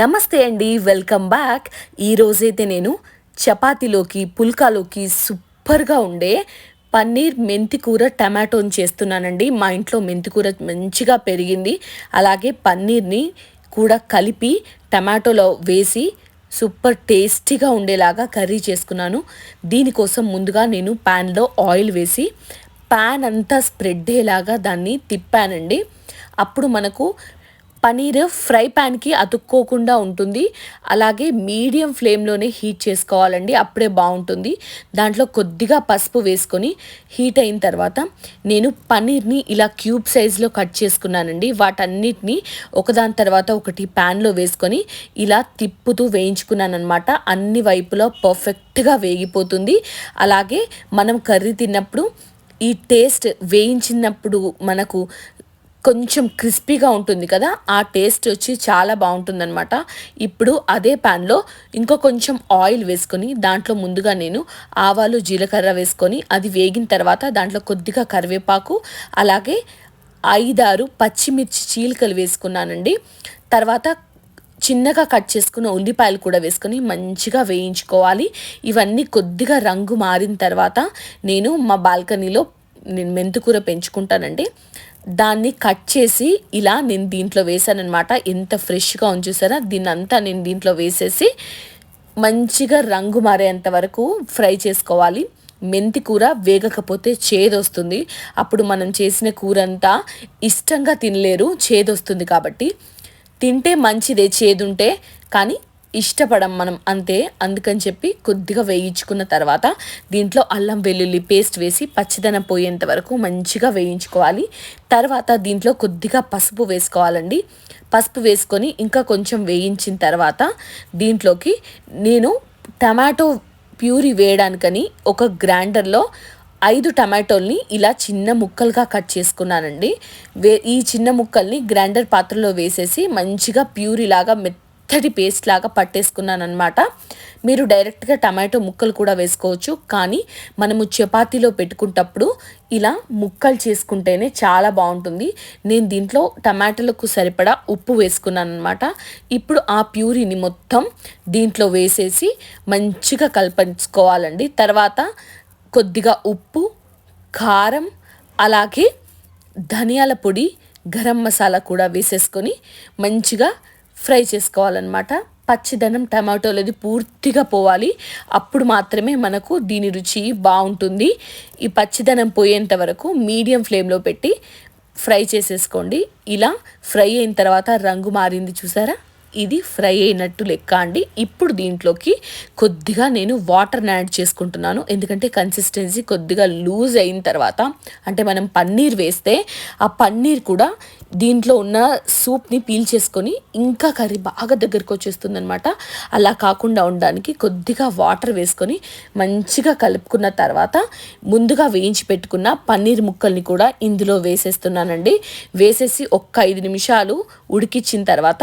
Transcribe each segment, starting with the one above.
నమస్తే అండి welcome back. ఈరోజైతే నేను చపాతీలోకి పుల్కాలోకి సూపర్గా ఉండే పన్నీర్ మెంతి కూర టమాటోని చేస్తున్నానండి. మా ఇంట్లో మెంతి కూర మంచిగా పెరిగింది. అలాగే పన్నీర్ని కూడా కలిపి టమాటోలో వేసి సూపర్ టేస్టీగా ఉండేలాగా కర్రీ చేసుకున్నాను. దీనికోసం ముందుగా నేను ప్యాన్లో ఆయిల్ వేసి ప్యాన్ అంతా స్ప్రెడ్ అయ్యేలాగా దాన్ని తిప్పానండి. అప్పుడు మనకు పనీర్ ఫ్రై ప్యాన్కి అతుక్కోకుండా ఉంటుంది. అలాగే మీడియం ఫ్లేమ్లోనే హీట్ చేసుకోవాలండి. అప్పుడే బాగుంటుంది. దాంట్లో కొద్దిగా పసుపు వేసుకొని హీట్ అయిన తర్వాత నేను పనీర్ని ఇలా క్యూబ్ సైజులో కట్ చేసుకున్నానండి. వాటన్నిటిని ఒకదాని తర్వాత ఒకటి ప్యాన్లో వేసుకొని ఇలా తిప్పుతూ వేయించుకున్నాను అనమాట అన్ని వైపులో పర్ఫెక్ట్గా వేగిపోతుంది. అలాగే మనం కర్రీ తిన్నప్పుడు ఈ టేస్ట్ వేయించినప్పుడు మనకు కొంచెం క్రిస్పీగా ఉంటుంది కదా ఆ టేస్ట్ వచ్చి చాలా బాగుంటుందన్నమాట. ఇప్పుడు అదే ప్యాన్లో ఇంకో కొంచెం ఆయిల్ వేసుకొని దాంట్లో ముందుగా నేను ఆవాలు జీలకర్ర వేసుకొని అది వేగిన తర్వాత దాంట్లో కొద్దిగా కరివేపాకు అలాగే ఐదారు పచ్చిమిర్చి చీలికలు వేసుకున్నానండి. తర్వాత చిన్నగా కట్ చేసుకున్న ఉల్లిపాయలు కూడా వేసుకొని మంచిగా వేయించుకోవాలి. ఇవన్నీ కొద్దిగా రంగు మారిన తర్వాత నేను మా బాల్కనీలో నేను మెంతుకూర పెంచుకుంటానండి. దాన్ని కట్ చేసి ఇలా నేను దీంట్లో వేసానమాట ఎంత ఫ్రెష్గా ఉంచుసారా దీన్ని అంతా నేను దీంట్లో వేసేసి మంచిగా రంగు మారేంత వరకు ఫ్రై చేసుకోవాలి. మెంతి కూర వేగకపోతే చేదొస్తుంది. అప్పుడు మనం చేసిన కూర అంతా ఇష్టంగా తినలేరు చేదొస్తుంది కాబట్టి. తింటే మంచిదే చేదుంటే కానీ ఇష్టపడం మనం అంతే. అందుకని చెప్పి కొద్దిగా వేయించుకున్న తర్వాత దీంట్లో అల్లం వెల్లుల్లి పేస్ట్ వేసి పచ్చిదనం పోయేంత వరకు మంచిగా వేయించుకోవాలి. తర్వాత దీంట్లో కొద్దిగా పసుపు వేసుకోవాలండి. పసుపు వేసుకొని ఇంకా కొంచెం వేయించిన తర్వాత దీంట్లోకి నేను టమాటో ప్యూరీ వేయడానికని ఒక గ్రైండర్లో ఐదు టమాటోల్ని ఇలా చిన్న ముక్కలుగా కట్ చేసుకున్నానండి. వే ఈ చిన్న ముక్కల్ని గ్రైండర్ పాత్రలో వేసేసి మంచిగా ప్యూరీ లాగా మెత్త మెత్తటి పేస్ట్ లాగా పట్టేసుకున్నాను అనమాట మీరు డైరెక్ట్గా టమాటో ముక్కలు కూడా వేసుకోవచ్చు. కానీ మనము చపాతీలో పెట్టుకుంటప్పుడు ఇలా ముక్కలు చేసుకుంటేనే చాలా బాగుంటుంది. నేను దీంట్లో టమాటాలకు సరిపడా ఉప్పు వేసుకున్నాను అనమాట ఇప్పుడు ఆ ప్యూరీని మొత్తం దీంట్లో వేసేసి మంచిగా కల్పించుకోవాలండి. తర్వాత కొద్దిగా ఉప్పు కారం అలాగే ధనియాల పొడి గరం మసాలా కూడా వేసేసుకొని మంచిగా ఫ్రై చేసుకోవాలన్నమాట. పచ్చిదనం టమాటోలది పూర్తిగా పోవాలి. అప్పుడు మాత్రమే మనకు దీని రుచి బాగుంటుంది. ఈ పచ్చిదనం పోయేంత వరకు మీడియం ఫ్లేమ్లో పెట్టి ఫ్రై చేసేసుకోండి. ఇలా ఫ్రై అయిన తర్వాత రంగు మారింది చూసారా? ఇది ఫ్రై అయినట్టు లెక్క అండి. ఇప్పుడు దీంట్లోకి కొద్దిగా నేను వాటర్ని యాడ్ చేసుకుంటున్నాను. ఎందుకంటే కన్సిస్టెన్సీ కొద్దిగా లూజ్ అయిన తర్వాత అంటే మనం పన్నీర్ వేస్తే ఆ పన్నీర్ కూడా దీంట్లో ఉన్న సూప్ని పీల్ చేసుకొని ఇంకా కర్రీ బాగా దగ్గరకు వచ్చేస్తుంది అనమాట అలా కాకుండా ఉండడానికి కొద్దిగా వాటర్ వేసుకొని మంచిగా కలుపుకున్న తర్వాత ముందుగా వేయించి పెట్టుకున్న పన్నీర్ ముక్కల్ని కూడా ఇందులో వేసేస్తున్నానండి. వేసేసి ఒక్క ఐదు నిమిషాలు ఉడికిచ్చిన తర్వాత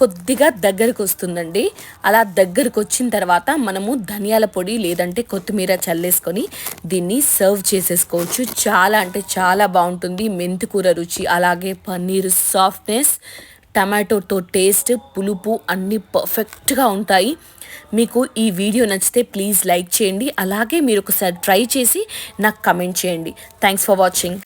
కొద్దిగా దగ్గరకు వస్తుందండి అలా దగ్గరకు వచ్చిన తర్వాత మనము ధనియాల పొడి లేదంటే కొత్తిమీర చల్లేసుకొని దీన్ని సర్వ్ చేసేసుకోవచ్చు. చాలా అంటే చాలా బాగుంటుంది. మెంతికూర రుచి అలాగే పన్నీర్ సాఫ్ట్నెస్ టమాటోతో టేస్ట్ పులుపు అన్నీ పర్ఫెక్ట్గా ఉంటాయి. మీకు ఈ వీడియో నచ్చితే ప్లీజ్ లైక్ చేయండి. అలాగే మీరు ఒకసారి ట్రై చేసి నాకు కమెంట్ చేయండి. Thanks for watching.